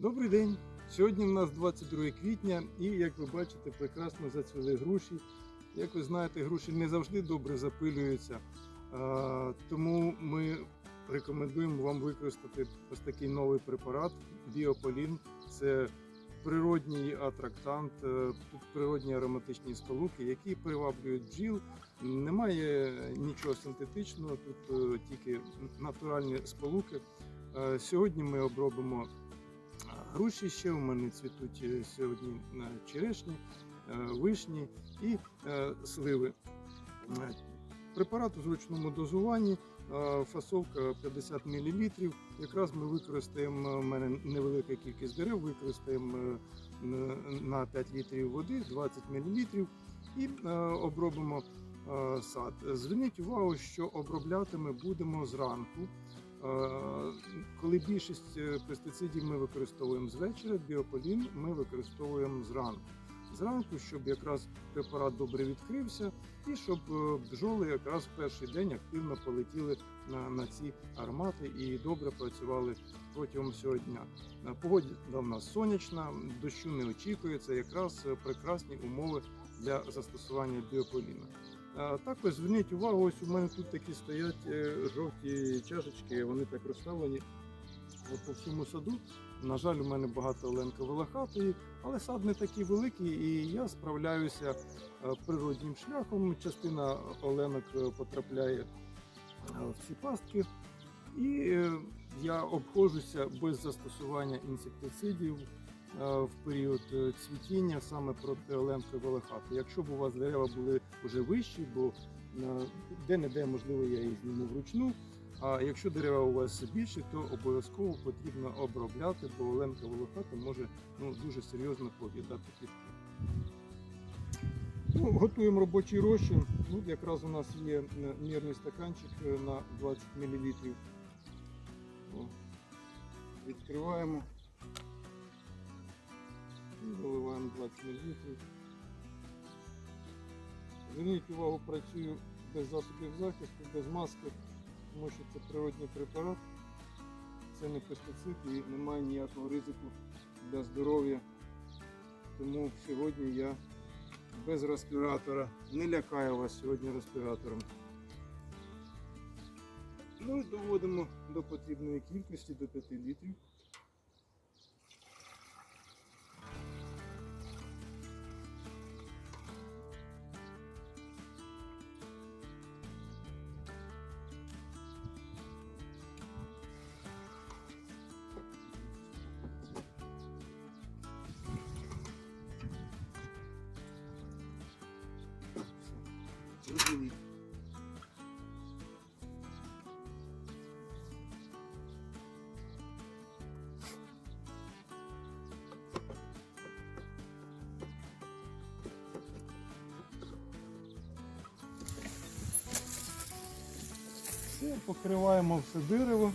Добрий день! Сьогодні в нас 22 квітня, і як ви бачите, прекрасно зацвіли груші. Як ви знаєте, груші не завжди добре запилюються, тому ми рекомендуємо вам використати ось такий новий препарат Біополін. Це природній атрактант, е, природні ароматичні сполуки, які приваблюють бджіл. Немає нічого синтетичного, тут е, тільки натуральні сполуки. Е, Сьогодні ми обробимо груші ще. У мене цвітуть е, сьогодні черешні, е, вишні і е, сливи. Препарат у зручному дозуванні, фасовка 50 мл. Якраз ми використаємо, у мене невелика кількість дерев, використаємо на 5 літрів води 20 мл і обробимо сад. Зверніть увагу, що обробляти ми будемо зранку. Е, Коли більшість е, пестицидів ми використовуємо з вечора, біополін ми використовуємо зранку. Зранку, щоб якраз препарат добре відкрився, і щоб е, бджоли якраз в перший день активно полетіли на, на ці аромати і добре працювали протягом всього дня. Погода в нас сонячна, дощу не очікується, якраз прекрасні умови для застосування біополіна. Також зверніть увагу, ось у мене тут такі стоять е, жовті чашечки, вони так розставлені по всьому саду. На жаль, у мене багато оленка волохатої, але сад не такий великий, і я справляюся е, природнім шляхом. Частина оленок е, потрапляє в ці пастки, і я обходжуся без застосування інсектицидів в період е, цвітіння саме проти оленки волохати. Якщо б у вас дерева були вже вищі, бо е, де-не-де, можливо, я їх зніму вручну. А якщо дерева у вас більші, то обов'язково потрібно обробляти, бо оленка волохата може ну, дуже серйозно поїдати квітки. Ну, готуємо робочий розчин. Тут якраз у нас є е, мірний стаканчик е, на 20 мл. Відкриваємо і заливаємо 20 мл. Зверніть увагу, працюю без засобів захисту, без маски, тому що це природний препарат, це не пестицид і немає ніякого ризику для здоров'я. Тому сьогодні я без респіратора. Не лякаю вас сьогодні респіратором. Ну і доводимо до потрібної кількості до 5 літрів. Покриваємо все дерево.